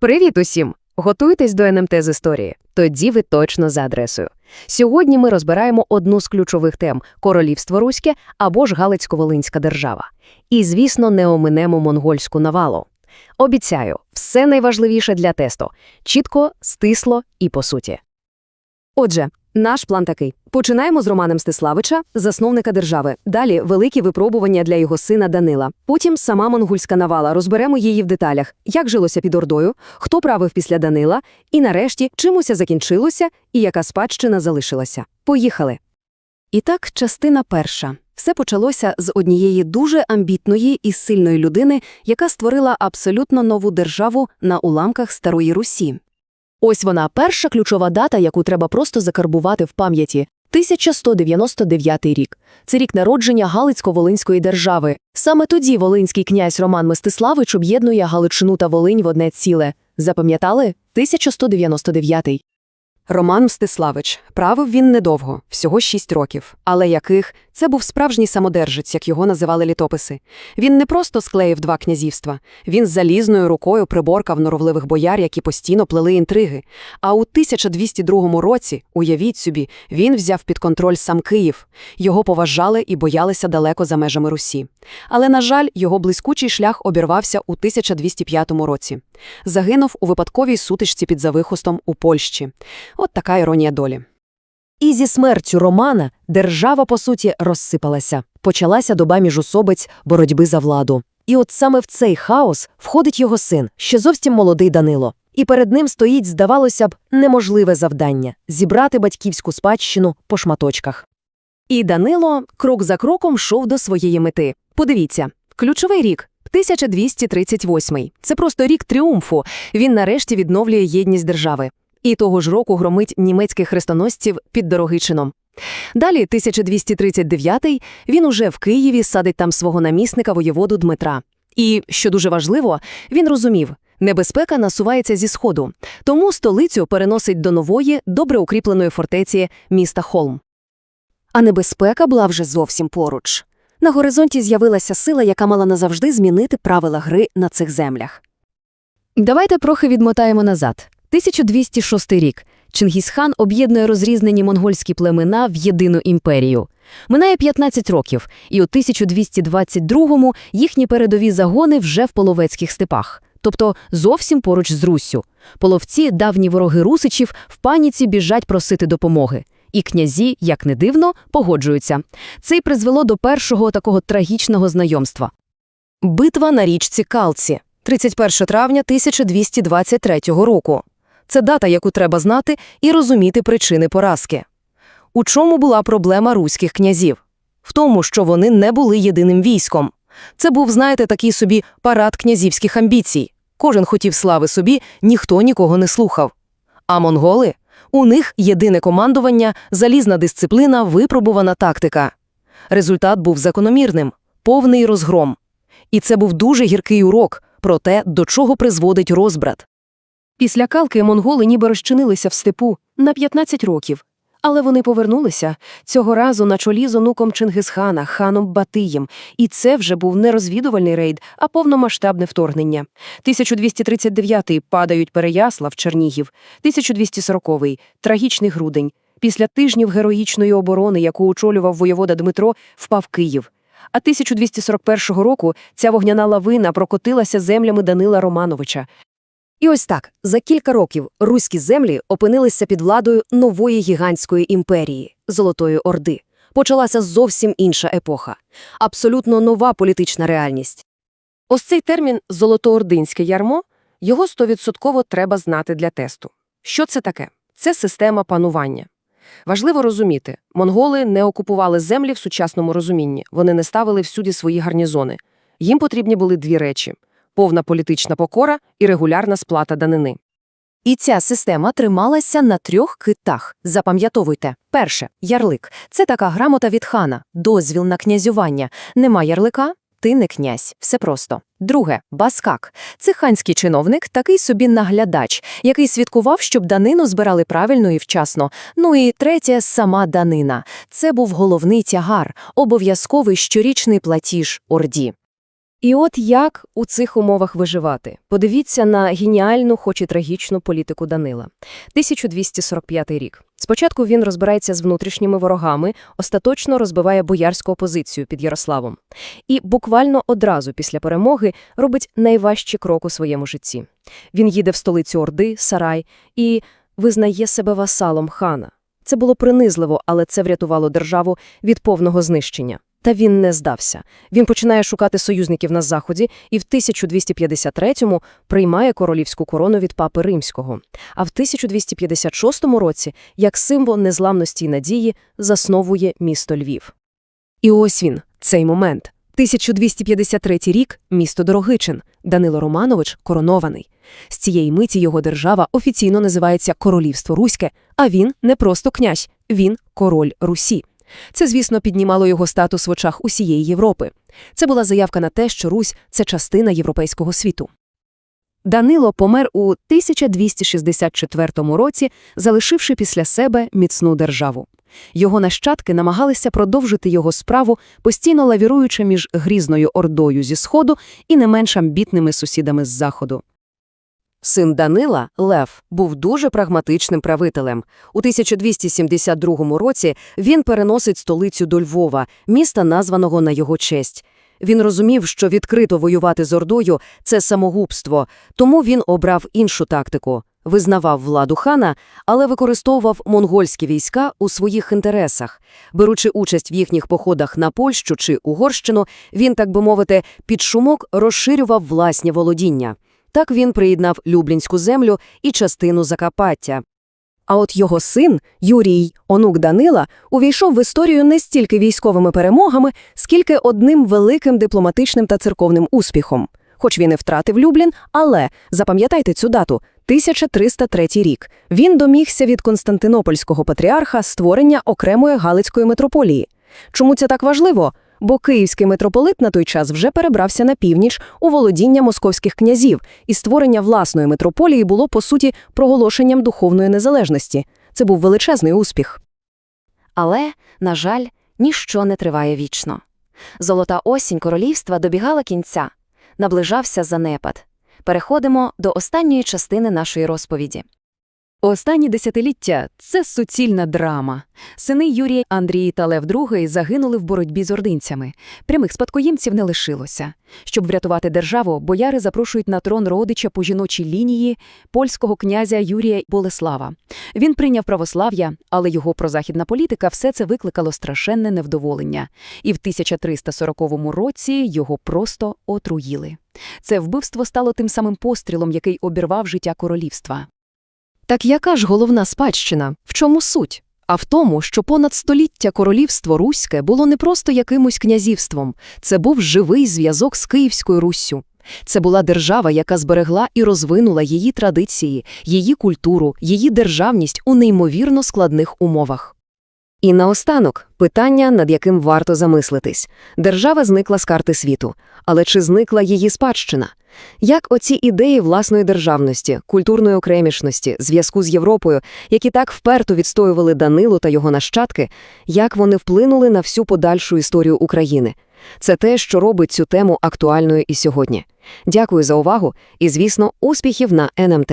Привіт усім! Готуйтесь до НМТ з історії. Тоді ви точно за адресою. Сьогодні ми розбираємо одну з ключових тем – королівство Руське або ж Галицько-Волинська держава. І, звісно, не оминемо монгольську навалу. Обіцяю, все найважливіше для тесту – чітко, стисло і по суті. Отже, наш план такий. Починаємо з Романа Мстиславича, засновника держави. Далі великі випробування для його сина Данила. Потім сама монгольська навала. Розберемо її в деталях, як жилося під Ордою, хто правив після Данила, і нарешті, чим усе закінчилося і яка спадщина залишилася. Поїхали. І так, частина перша. Все почалося з однієї дуже амбітної і сильної людини, яка створила абсолютно нову державу на уламках Старої Русі. Ось вона, перша ключова дата, яку треба просто закарбувати в пам'яті. 1199 рік. Це рік народження Галицько-Волинської держави. Саме тоді волинський князь Роман Мстиславич об'єднує Галичину та Волинь в одне ціле. Запам'ятали? 1199. Роман Мстиславич. Правив він недовго, всього шість років. Але яких? Це був справжній самодержець, як його називали літописи. Він не просто склеїв два князівства. Він з залізною рукою приборкав норовливих бояр, які постійно плели інтриги. А у 1202 році, уявіть собі, він взяв під контроль сам Київ. Його поважали і боялися далеко за межами Русі. Але, на жаль, його блискучий шлях обірвався у 1205 році. Загинув у випадковій сутичці під Завихостом у Польщі. От така іронія долі. І зі смертю Романа держава, по суті, розсипалася. Почалася доба міжусобиць боротьби за владу. І от саме в цей хаос входить його син, ще зовсім молодий Данило. І перед ним стоїть, здавалося б, неможливе завдання – зібрати батьківську спадщину по шматочках. І Данило крок за кроком йшов до своєї мети. Подивіться, ключовий рік – 1238. Це просто рік тріумфу. Він нарешті відновлює єдність держави. І того ж року громить німецьких хрестоносців під Дорогичином. Далі, 1239-й, він уже в Києві садить там свого намісника воєводу Дмитра. І, що дуже важливо, він розумів, небезпека насувається зі сходу, тому столицю переносить до нової, добре укріпленої фортеці міста Холм. А небезпека була вже зовсім поруч. На горизонті з'явилася сила, яка мала назавжди змінити правила гри на цих землях. Давайте трохи відмотаємо назад. 1206 рік. Чингісхан об'єднує розрізнені монгольські племена в єдину імперію. Минає 15 років, і у 1222-му їхні передові загони вже в половецьких степах, тобто зовсім поруч з Руссю. Половці, давні вороги русичів, в паніці біжать просити допомоги. І князі, як не дивно, погоджуються. Це й призвело до першого такого трагічного знайомства. Битва на річці Калці, 31 травня 1223 року. Це дата, яку треба знати і розуміти причини поразки. У чому була проблема руських князів? В тому, що вони не були єдиним військом. Це був, знаєте, такий собі парад князівських амбіцій. Кожен хотів слави собі, ніхто нікого не слухав. А монголи? У них єдине командування, залізна дисципліна, випробувана тактика. Результат був закономірним – повний розгром. І це був дуже гіркий урок про те, до чого призводить розбрат. Після калки монголи ніби розчинилися в степу на 15 років. Але вони повернулися цього разу на чолі з онуком Чингисхана, ханом Батиєм. І це вже був не розвідувальний рейд, а повномасштабне вторгнення. 1239-й падають Переяслав, Чернігів, 1240-й – трагічний грудень. Після тижнів героїчної оборони, яку очолював воєвода Дмитро, впав Київ. А 1241 року ця вогняна лавина прокотилася землями Данила Романовича. І ось так, за кілька років руські землі опинилися під владою нової гігантської імперії – Золотої Орди. Почалася зовсім інша епоха, абсолютно нова політична реальність. Ось цей термін «золотоординське ярмо» його стовідсотково треба знати для тесту. Що це таке? Це система панування. Важливо розуміти, монголи не окупували землі в сучасному розумінні, вони не ставили всюди свої гарнізони. Їм потрібні були дві речі – повна політична покора і регулярна сплата данини. І ця система трималася на трьох китах. Запам'ятовуйте. Перше – ярлик. Це така грамота від хана, дозвіл на князювання. Нема ярлика – ти не князь. Все просто. Друге – баскак. Це ханський чиновник, такий собі наглядач, який свідкував, щоб данину збирали правильно і вчасно. Ну і третє – сама данина. Це був головний тягар, обов'язковий щорічний платіж Орді. І от як у цих умовах виживати? Подивіться на геніальну, хоч і трагічну політику Данила. 1245 рік. Спочатку він розбирається з внутрішніми ворогами, остаточно розбиває боярську опозицію під Ярославом. І буквально одразу після перемоги робить найважчий крок у своєму житті. Він їде в столицю Орди, Сарай, і визнає себе васалом хана. Це було принизливо, але це врятувало державу від повного знищення. Та він не здався. Він починає шукати союзників на Заході і в 1253-му приймає королівську корону від папи Римського. А в 1256 році, як символ незламності й надії, засновує місто Львів. І ось він, цей момент. 1253 рік – місто Дорогичин. Данило Романович коронований. З цієї миті його держава офіційно називається Королівство Руське, а він не просто князь, він король Русі. Це, звісно, піднімало його статус в очах усієї Європи. Це була заявка на те, що Русь – це частина європейського світу. Данило помер у 1264 році, залишивши після себе міцну державу. Його нащадки намагалися продовжити його справу, постійно лавіруючи між грізною ордою зі сходу і не менш амбітними сусідами з заходу. Син Данила, Лев, був дуже прагматичним правителем. У 1272 році він переносить столицю до Львова, міста, названого на його честь. Він розумів, що відкрито воювати з Ордою – це самогубство, тому він обрав іншу тактику. Визнавав владу хана, але використовував монгольські війська у своїх інтересах. Беручи участь в їхніх походах на Польщу чи Угорщину, він, так би мовити, під шумок розширював власні володіння. Так він приєднав Люблінську землю і частину Закапаття. А от його син, Юрій, онук Данила, увійшов в історію не стільки військовими перемогами, скільки одним великим дипломатичним та церковним успіхом. Хоч він і втратив Люблін, але, запам'ятайте цю дату, 1303 рік, він домігся від Константинопольського патріарха створення окремої Галицької митрополії. Чому це так важливо? Бо київський митрополит на той час вже перебрався на північ у володіння московських князів, і створення власної митрополії було, по суті, проголошенням духовної незалежності. Це був величезний успіх. Але, на жаль, ніщо не триває вічно. Золота осінь королівства добігала кінця. Наближався занепад. Переходимо до останньої частини нашої розповіді. Останні десятиліття – це суцільна драма. Сини Юрій, Андрій та Лев II загинули в боротьбі з ординцями. Прямих спадкоємців не лишилося. Щоб врятувати державу, бояри запрошують на трон родича по жіночій лінії польського князя Юрія Болеслава. Він прийняв православ'я, але його прозахідна політика все це викликало страшенне невдоволення. І в 1340 році його просто отруїли. Це вбивство стало тим самим пострілом, який обірвав життя королівства. Так яка ж головна спадщина? В чому суть? А в тому, що понад століття королівство Руське було не просто якимось князівством, це був живий зв'язок з Київською Руссю. Це була держава, яка зберегла і розвинула її традиції, її культуру, її державність у неймовірно складних умовах. І наостанок питання, над яким варто замислитись. Держава зникла з карти світу, але чи зникла її спадщина? Як оці ідеї власної державності, культурної окремішності, зв'язку з Європою, які так вперто відстоювали Данилу та його нащадки, як вони вплинули на всю подальшу історію України? Це те, що робить цю тему актуальною і сьогодні. Дякую за увагу і, звісно, успіхів на НМТ.